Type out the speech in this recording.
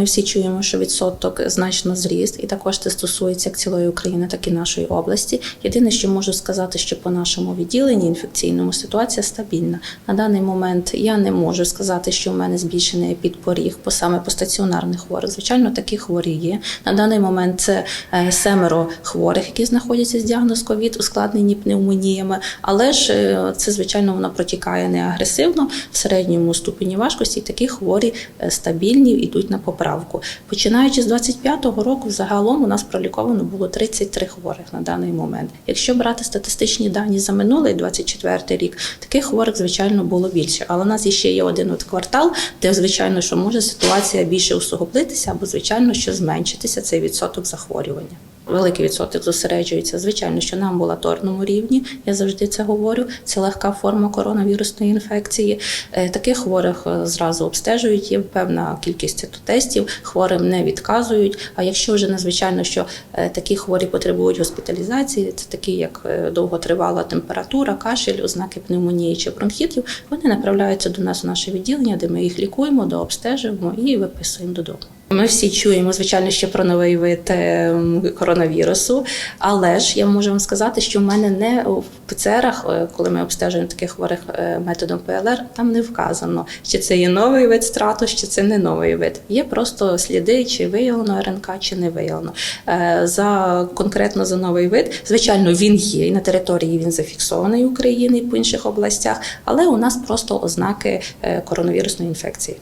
Ми всі чуємо, що відсоток значно зріс, і також це стосується як цілої України, так і нашої області. Єдине, що можу сказати, що по нашому відділенні інфекційному ситуація стабільна. На даний момент я не можу сказати, що в мене збільшений підпоріг по саме по стаціонарних хворих. Звичайно, такі хворі є. На даний момент це е, семеро хворих, які знаходяться з діагноз ковід, ускладнені пневмоніями. Але ж е, це звичайно воно протікає не агресивно в середньому ступені важкості. Такі хворі е, стабільні йдуть на поправку. Починаючи з 25-го року, загалом у нас проліковано було 33 хворих на даний момент. Якщо брати статистичні дані за минулий 24 рік, таких хворих звичайно було більше. Але у нас ще є один от квартал, де звичайно що може ситуація більше усугублитися або звичайно що зменшитися цей відсоток захворювання. Великий відсоток зосереджується, звичайно, що на амбулаторному рівні. Я завжди це говорю. Це легка форма коронавірусної інфекції. Е, Таких хворих е, зразу обстежують. Є певна кількість тестів, хворим не відказують. А якщо вже надзвичайно, що е, такі хворі потребують госпіталізації, це такі, як довготривала температура, кашель, ознаки пневмонії чи бронхітів, вони направляються до нас в наше відділення, де ми їх лікуємо, дообстежуємо і виписуємо додому. Ми всі чуємо, звичайно, ще про новий вид е, коронавірусу, але ж я можу вам сказати, що в мене не в ПЦРах, е, коли ми обстежуємо таких хворих е, методом ПЛР, там не вказано, чи це є новий вид страту, чи це не новий вид. Є просто сліди, чи виявлено РНК, чи не виявлено. За конкретно за новий вид, звичайно, він є і на території він зафіксований України і по інших областях, але у нас просто ознаки коронавірусної інфекції.